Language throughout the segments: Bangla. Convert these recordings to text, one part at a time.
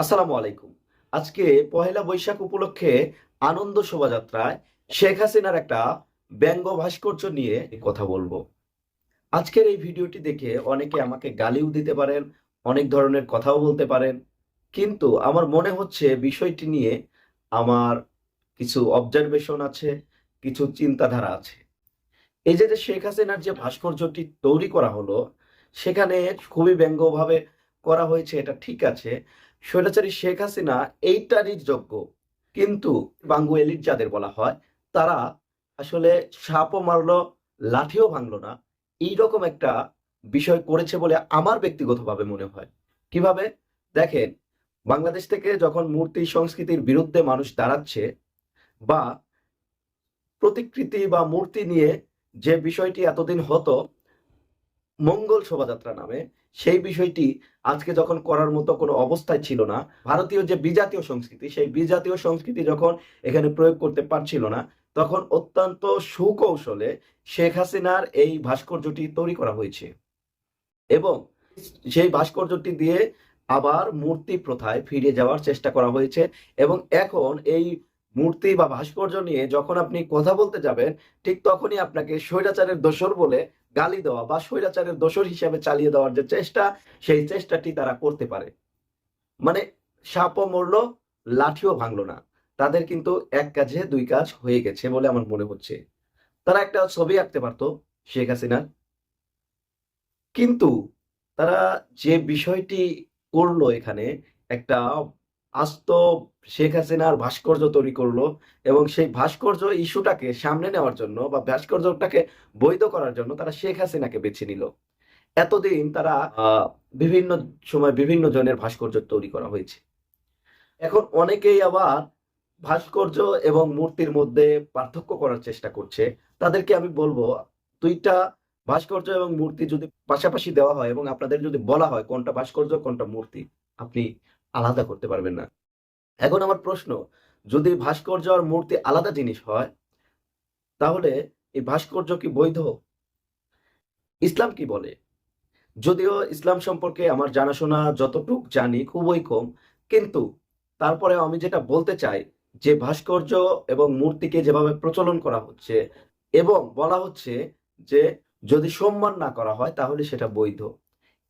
আসসালামু আলাইকুম। আজকে পহেলা বৈশাখ উপলক্ষে আনন্দ শোভাযাত্রায় শেখ হাসিনার একটা ব্যঙ্গ ভাস্কর্য নিয়ে কথা বলব। আজকের এই ভিডিওটি দেখে অনেকে আমাকে গালিও দিতে পারেন, অনেক ধরনের কথাও বলতে পারেন। কিন্তু আমার মনে হচ্ছে বিষয়টি নিয়ে আমার কিছু অবজারভেশন আছে, কিছু চিন্তাধারা আছে। এই যে শেখ হাসিনার যে ভাস্কর্যটি তৈরি করা হলো, সেখানে খুবই ব্যঙ্গভাবে করা হয়েছে, এটা ঠিক আছে। স্বৈরাচারী শেখ হাসিনা এইটারই যোগ্য। কিন্তু বাঙ্গু এলিট যাদের বলা হয়, তারা আসলে সাপও মারলো, লাঠিও ভাঙলো না। এইরকম একটা বিষয় করেছে বলে আমার ব্যক্তিগতভাবে মনে হয়। কীভাবে? দেখেন, বাংলাদেশ থেকে যখন মূর্তি সংস্কৃতির বিরুদ্ধে মানুষ দাঁড়াচ্ছে বা প্রতিকৃতি বা মূর্তি নিয়ে যে বিষয়টি এতদিন হতো, মঙ্গল শোভাযাত্রা নামে সেই বিষয়টি আজকে যখন করার মতো কোনো অবস্থায় ছিল না, ভারতীয় যে বিজাতীয় সংস্কৃতি, সেই বিজাতীয় সংস্কৃতি যখন এখানে প্রয়োগ করতে পারছিল না, তখন অত্যন্ত সুকৌশলে শেখ হাসিনার এই ভাস্কর্যটি তৈরি করা হয়েছে। এবং সেই ভাস্কর্যটি দিয়ে আবার মূর্তি প্রথায় ফিরে যাওয়ার চেষ্টা করা হয়েছে এবং এখন এই মূর্তি বা ভাস্কর্য নিয়ে যখন আপনি কথা বলতে যাবেন, ঠিক তখনই আপনাকে স্বৈরাচারের দোসর বলে গালি দেওয়া বা স্বৈরাচারের দোসর হিসাবে চালিয়ে দেওয়ার যে চেষ্টা, সেই চেষ্টাটি তারা করতে পারে। মানে সাপও মরলো, লাঠিও ভাঙলো না। তাদের কিন্তু এক কাজে দুই কাজ হয়ে গেছে বলে আমার মনে হচ্ছে। তারা একটা ছবি আঁকতে পারতো, শেখ হাসিনার। কিন্তু তারা যে বিষয়টি করল এখানে, একটা আস্ত শেখ হাসিনার ভাস্কর্য তৈরি করল এবং সেই ভাস্কর্য ইস্যুটাকে সামনে নেওয়ার জন্য বা ভাস্কর্যটাকে বৈধ করার জন্য তারা শেখ হাসিনাকে বেছে নিল। এতদিন তারা বিভিন্ন সময় বিভিন্ন জনের ভাস্কর্য তৈরি করা হয়েছে। এখন অনেকেই আবার ভাস্কর্য এবং মূর্তির মধ্যে পার্থক্য করার চেষ্টা করছে। তাদেরকে আমি বলব, দুইটা ভাস্কর্য এবং মূর্তি যদি পাশাপাশি দেওয়া হয় এবং আপনাদের যদি বলা হয় কোনটা ভাস্কর্য, কোনটা মূর্তি, আপনি আলাদা করতে পারবেন না। এখন আমার প্রশ্ন, যদি ভাস্কর্য আর মূর্তি আলাদা জিনিস হয়, তাহলে এই ভাস্কর্য কি বৈধ? ইসলাম কি বলে? যদিও ইসলাম সম্পর্কে আমার জানাশোনা যতটুক জানি খুবই কম, কিন্তু তারপরে আমি যেটা বলতে চাই, যে ভাস্কর্য এবং মূর্তিকে যেভাবে প্রচলন করা হচ্ছে এবং বলা হচ্ছে যে যদি সম্মান না করা হয়, তাহলে সেটা বৈধ।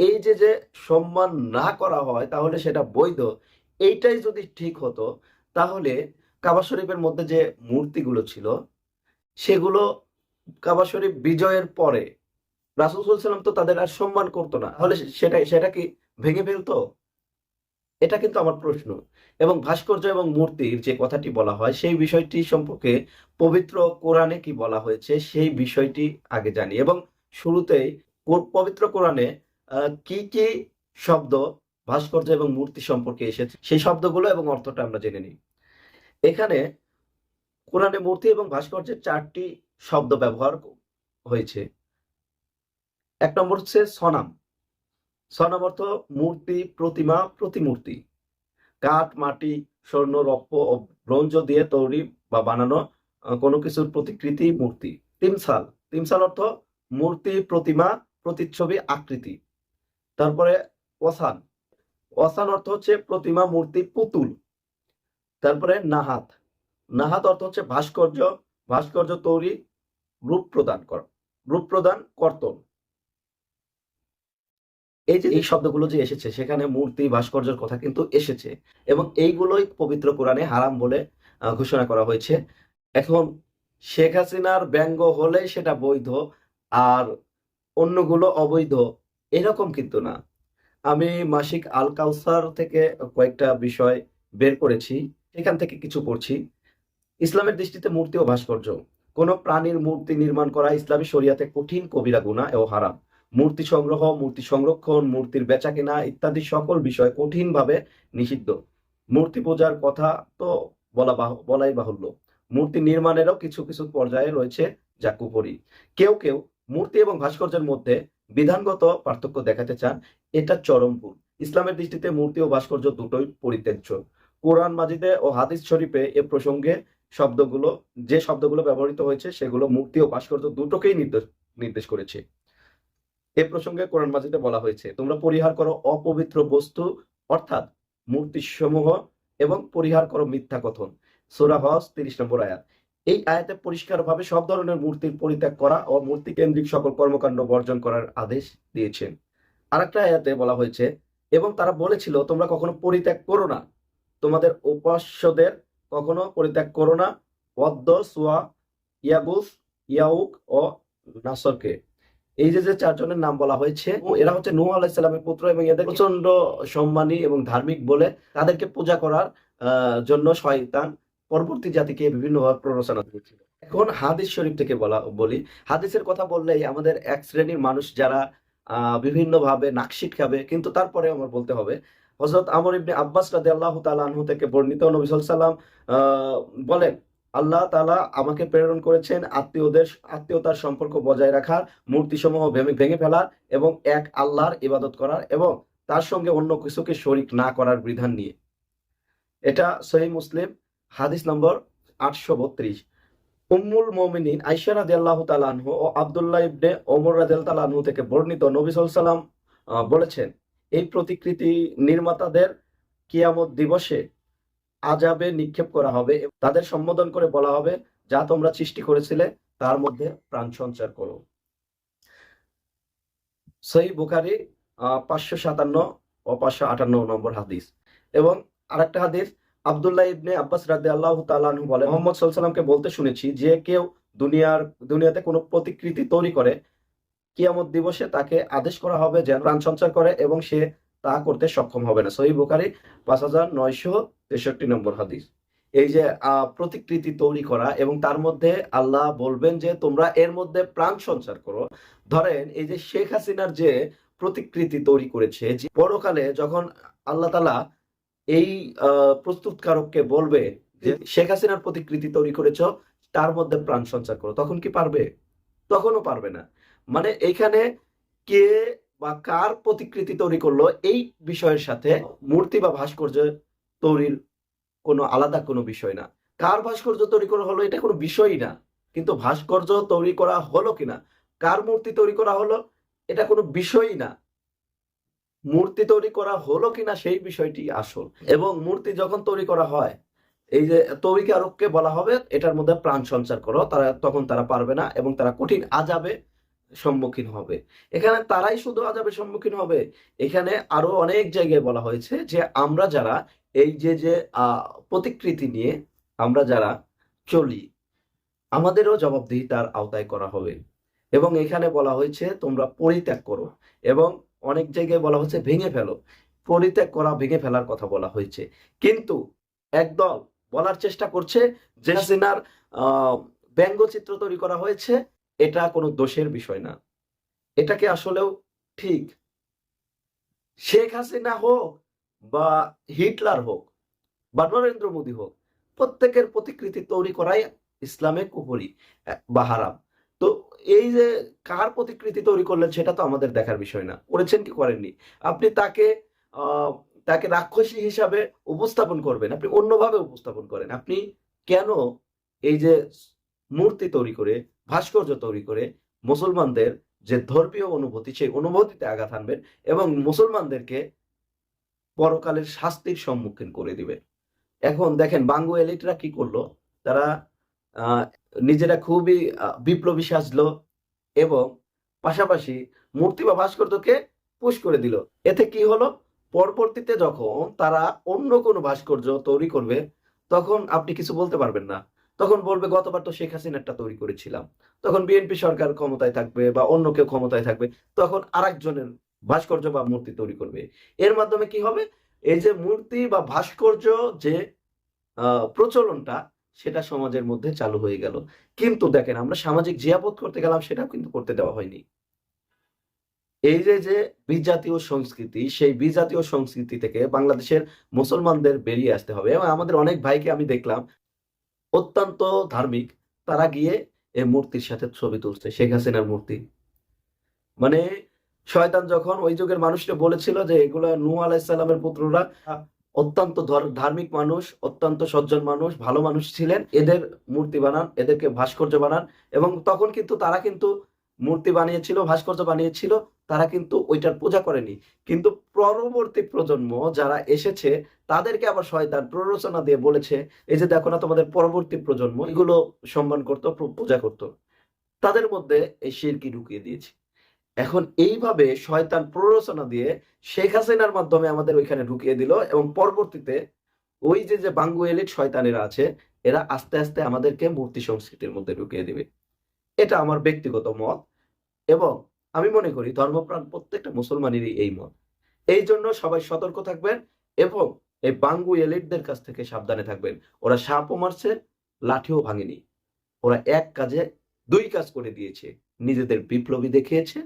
এই যে যে সম্মান না করা হয়, তাহলে সেটা বৈধ। এইটাই যদি ঠিক হতো, তাহলে কাবা শরীফের মধ্যে যে মূর্তিগুলো ছিল, সেগুলো কাবা শরীফ বিজয়ের পরে রাসুল তো তাদের আর সম্মান করতো না। তাহলে সেটা সেটা কি ভেঙে ফেলতো? এটা কিন্তু আমার প্রশ্ন। এবং ভাস্কর্য এবং মূর্তির যে কথাটি বলা হয়, সেই বিষয়টি সম্পর্কে পবিত্র কোরআনে কি বলা হয়েছে, সেই বিষয়টি আগে জানি। এবং শুরুতেই পবিত্র কোরআনে কি কি শব্দ, ভাস্কর্য এবং মূর্তি সম্পর্কে এসেছে, সেই শব্দগুলো এবং অর্থটা আমরা জেনে নিই। এখানে কোরআনে মূর্তি এবং ভাস্কর্যের চারটি শব্দ ব্যবহার হয়েছে। এক নম্বর হচ্ছে সনাম। সনাম অর্থ মূর্তি, প্রতিমা, প্রতিমূর্তি। কাঠ, মাটি, স্বর্ণ রৌপ্য ও ব্রোঞ্জ দিয়ে তৈরি বা বানানো কোনো কিছুর প্রতিকৃতি মূর্তি। তিমসাল। তিমসাল অর্থ মূর্তি, প্রতিমা, প্রতিচ্ছবি, আকৃতি। তারপরে ওসান ওসান অর্থ হচ্ছে প্রতিমা, মূর্তি, পুতুল। তারপরে নাহাত। নাহাত অর্থ হচ্ছে ভাস্কর্য। ভাস্কর্য তৈরি, রূপ প্রদান কর। রূপ প্রদান, কর্তন। এই যে এই শব্দগুলো যে এসেছে, সেখানে মূর্তি, ভাস্কর্যের কথা কিন্তু এসেছে। এবং এইগুলোই পবিত্র কোরআনে হারাম বলে ঘোষণা করা হয়েছে। এখন শেখ হাসিনার ব্যঙ্গ হলে সেটা বৈধ, আর অন্যগুলো অবৈধ। এরকম কিন্তু না। আমি মাসিক আল কাউসার থেকে কয়েকটা বিষয় বের করেছি, এখান থেকে কিছু পড়ছি। ইসলামের দৃষ্টিতে মূর্তি ও ভাস্কর্য। কোন প্রাণীর মূর্তি নির্মাণ করা ইসলামী শরিয়াতে কঠিন কবিরা গুনাহ ও হারাম। মূর্তি সংগ্রহ, মূর্তি সংরক্ষণ, মূর্তির বেচাকেনা ইত্যাদি সকল বিষয় কঠিনভাবে নিষিদ্ধ। মূর্তি পূজার কথা তো বলা বলাই বাহুল্য। মূর্তি নির্মাণেরও কিছু কিছু পর্যায়ে রয়েছে যা কুপরি। কেউ কেউ মূর্তি এবং ভাস্কর্যের মধ্যে বিধানগত পার্থক্য দেখাতে চান, এটা চরম ভুল ইসলামের দৃষ্টিতে মূর্তি ও ভাস্কর্য দুটোই পরিত্যাজ্য। কোরআন মাজিদে ও হাদিস শরীফে এ প্রসঙ্গে শব্দগুলো, যে শব্দগুলো ব্যবহৃত হয়েছে, সেগুলো মূর্তি ও ভাস্কর্য দুটোকেই নির্দেশ নির্দেশ করেছে। এ প্রসঙ্গে কোরআন মাজিদে বলা হয়েছে, তোমরা পরিহার করো অপবিত্র বস্তু, অর্থাৎ মূর্তিসমূহ, এবং পরিহার করো মিথ্যা কথন। সূরা হস তিরিশ নম্বর আয়াত। এই আয়াতে পরিষ্কারভাবে সব ধরনের মূর্তির পরিত্যাগ করা ও মূর্তি কেন্দ্রিক সকল কর্মকাণ্ড বর্জন করার আদেশ দিয়েছেন। আরেকটা আয়াতে বলা হয়েছে, এবং তারা বলেছিল, তোমরা কখনো পরিত্যাগ করো না। তোমাদের উপাস্যদের কখনো পরিত্যাগ করো না। ওয়াদ্দ, সুয়া, ইয়াগুস, ইয়াউক ও নাসরকে। এই যে যে চারজনের নাম বলা হয়েছে, এরা হচ্ছে নূহ আলাইসাল্লামের পুত্র এবং এদের প্রচণ্ড সম্মানী এবং ধার্মিক বলে তাদেরকে পূজা করার জন্য শয়তান পরবর্তী জাতিকে বিভিন্নভাবে প্ররোচনা দিয়েছিল এখন হাদিস শরীফ থেকে বলা, বলি, হাদিসের কথা বললেই আমাদের এক শ্রেণির মানুষ যারা বিভিন্নভাবে নাকশিট খাবে, কিন্তু তারপরে আমার বলতে হবে হজরত আমর ইবনে আব্বাস রাদে আল্লাহ আনহু থেকে বর্ণিত নবী সাল্লাম বলেন, আল্লাহ তাআলা আমাকে প্রেরণ করেছেন আত্মীয়দের, আত্মীয়তার সম্পর্ক বজায় রাখার মূর্তিসমূহ ভেঙে ফেলার এবং এক আল্লাহর ইবাদত করার এবং তার সঙ্গে অন্য কিছুকে শরিক না করার বিধান নিয়ে। এটা সহি মুসলিম। হাদিস নম্বর আটশো বত্রিশ। উম্মুল মোমিনিন আইসা রাদি আল্লাহ তালানহু ও আবদুল্লাহ ইবনে ওমর রাদিয়াল তালানহু থেকে বর্ণিত নবী সাল্লাম বলেছেন, এই প্রতিকৃতি নির্মাতাদের কিয়ামত দিবসে আজাবে নিক্ষেপ করা হবে তাদের সম্বোধন করে বলা হবে, যা তোমরা সৃষ্টি করেছিলে, তার মধ্যে প্রাণ সঞ্চার করো। সহি বুখারি পাঁচশো সাতান্ন ও পাঁচশো আটান্ন নম্বর হাদিস। এবং আরেকটা হাদিস আব্দুল্লাহ ইবনে আব্বাস রাদে আল্লাহ তালানহু বলে মোহাম্মদ সাল্লামকে বলতে শুনেছি যে কেউ দুনিয়ার, দুনিয়াতে কোনো প্রতিকৃতি তৈরি করে, কিয়ামত দিবসে তাকে আদেশ করা হবে যেন প্রাণ সঞ্চার করে এবং সে তা করতে সক্ষম হবে না। সহি বুখারি পাঁচ হাজার নয়শো তেষট্টি নম্বর হাদিস। এই যে প্রতিকৃতি তৈরি করা এবং তার মধ্যে আল্লাহ বলবেন যে তোমরা এর মধ্যে প্রাণ সঞ্চার করো। ধরেন এই যে শেখ হাসিনার যে প্রতিকৃতি তৈরি করেছে, যে পরকালে যখন আল্লাহ তালা এই প্রস্তুতকারককে বলবে যে শেখ হাসিনার প্রতিকৃতি তৈরি করেছ তার মধ্যে প্রাণ সঞ্চার করো। তখন কি পারবে? তখনও পারবে না। মানে এইখানে কে বা কার প্রতিকৃতি তৈরি করল এই বিষয়ের সাথে মূর্তি বা ভাস্কর্য তৈরির কোনো আলাদা কোনো বিষয় না। কার ভাস্কর্য তৈরি করা হলো এটা কোনো বিষয়ই না। কিন্তু ভাস্কর্য তৈরি করা হলো কিনা কার মূর্তি তৈরি করা হলো এটা কোনো বিষয়ই না। মূর্তি তৈরি করা হলো কিনা সেই বিষয়টি আসল। এবং মূর্তি যখন তৈরি করা হয়, এই যে তৈরিকারককে বলা হবে, এটার মধ্যে প্রাণ সঞ্চার করো, তারা তখন তারা পারবে না এবং তারা কঠিন আজাবে সম্মুখীন হবে। এখানে তারাই শুধু আজাবের সম্মুখীন হবে। এখানে আরও অনেক জায়গায় বলা হয়েছে যে আমরা যারা, এই যে যে প্রতিকৃতি নিয়ে আমরা যারা চলি, আমাদেরও জবাবদিহিতার আওতায় করা হবে। এবং এখানে বলা হয়েছে তোমরা পরিত্যাগ করো। এবং অনেক জায়গায় বলা হচ্ছে ভেঙে ফেলো। পরিত্যাগ করা, ভেঙে ফেলার কথা বলা হয়েছে। কিন্তু একদল বলার চেষ্টা করছে যে হাসিনার ব্যঙ্গচিত্র তৈরি করা হয়েছে, এটা কোনো দোষের বিষয় না। এটাকে আসলেও ঠিক? শেখ হাসিনা হোক বা হিটলার হোক বা নরেন্দ্র মোদী হোক, প্রত্যেকের প্রতিকৃতি তৈরি করাই ইসলামে কুপুরি বা হারাম তো এই যে কার প্রতিকৃতি তৈরি করলেন সেটা তো আমাদের দেখার বিষয় না। করেছেন কি করেননি? আপনি তাকে তাকে রাক্ষসী হিসাবে উপস্থাপন করবেন, আপনি অন্যভাবে উপস্থাপন করেন। আপনি কেন এই যে মূর্তি তৈরি করে, ভাস্কর্য তৈরি করে মুসলমানদের যে ধর্মীয় অনুভূতি, সেই অনুভূতিতে আঘাত আনবেন এবং মুসলমানদেরকে পরকালের শাস্তির সম্মুখীন করে দিবে এখন দেখেন বাঙ্গু এলিটরা কি করল? তারা নিজেরা খুবই বিপ্লবী সাজলো এবং পাশাপাশি মূর্তি বা ভাস্কর্যকে পুশ করে দিল। এতে কি হলো? পরবর্তীতে যখন তারা অন্য কোনো ভাস্কর্য তৈরি করবে, তখন আপনি কিছু বলতে পারবেন না। তখন বলবে, গতবার তো শেখ হাসিনারটা তৈরি করেছিলাম। তখন বিএনপি সরকার ক্ষমতায় থাকবে বা অন্য কেউ ক্ষমতায় থাকবে, তখন আরেকজনের ভাস্কর্য বা মূর্তি তৈরি করবে। এর মাধ্যমে কি হবে? এই যে মূর্তি বা ভাস্কর্য যে প্রচলনটা সেটা সমাজের মধ্যে চালু হয়ে গেল। কিন্তু দেখেন, আমরা সামাজিক জিয়াপদ করতে গেলাম সেটা কিন্তু করতে দেওয়া হয়নি। এই যে যে বিজাতীয় সংস্কৃতি, সেই বিজাতীয় সংস্কৃতি থেকে বাংলাদেশের মুসলমানদের বেরিয়ে আসতে হবে। এবং আমাদের অনেক ভাইকে আমি দেখলাম, অত্যন্ত ধার্মিক, তারা গিয়ে এই মূর্তির সাথে ছবি তুলছে, শেখ হাসিনার মূর্তি। মানে শয়তান যখন ওই যুগের মানুষকে বলেছিল যে, এগুলো নূ আলাইসাল্লামের পুত্ররা অত্যন্ত ধর- ধার্মিক মানুষ, অত্যন্ত সজ্জন মানুষ, ভালো মানুষ ছিলেন। এদের মূর্তি বানান, এদেরকে ভাস্কর্য বানান এবং তখন কিন্তু তারা কিন্তু মূর্তি বানিয়েছিল, ভাস্কর্য বানিয়েছিল, তারা কিন্তু ওইটার পূজা করেনি। কিন্তু পরবর্তী প্রজন্ম যারা এসেছে, তাদেরকে আবার শয়তান প্ররোচনা দিয়ে বলেছে, এই যে দেখো না তোমাদের পরবর্তী প্রজন্ম, এগুলো সম্মান করতো পূজা করতো। তাদের মধ্যে এই শিরকি ঢুকিয়ে দিয়েছে। এখন এইভাবে শয়তান প্ররোচনা দিয়ে শেখ হাসিনার মাধ্যমে আমাদের ওইখানে ঢুকিয়ে দিল এবং পরবর্তীতে ওই যে যে বাঙ্গু এলিট শয়তানেরা আছে, এরা আস্তে আস্তে আমাদেরকে মূর্তি সংস্কৃতির মধ্যে ঢুকিয়ে দিবে। এটা আমার ব্যক্তিগত মত এবং আমি মনে করি ধর্মপ্রাণ প্রত্যেকটা মুসলমানেরই এই মত। এই জন্য সবাই সতর্ক থাকবেন এবং এই বাঙ্গু এলিটদের কাছ থেকে সাবধানে থাকবেন। ওরা সাপও মারছে, লাঠিও ভাঙেনি। ওরা এক কাজে দুই কাজ করে দিয়েছে। নিজেদের বিপ্লবী দেখিয়েছে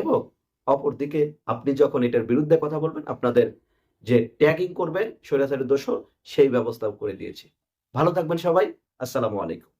এবং অপরদিকে আপনি যখন এটার বিরুদ্ধে কথা বলবেন, আপনাদের যে ট্যাগিং করবে স্বৈরাচারের দোষ সেই ব্যবস্থাও করে দিয়েছে। ভালো থাকবেন সবাই। আসসালামু আলাইকুম।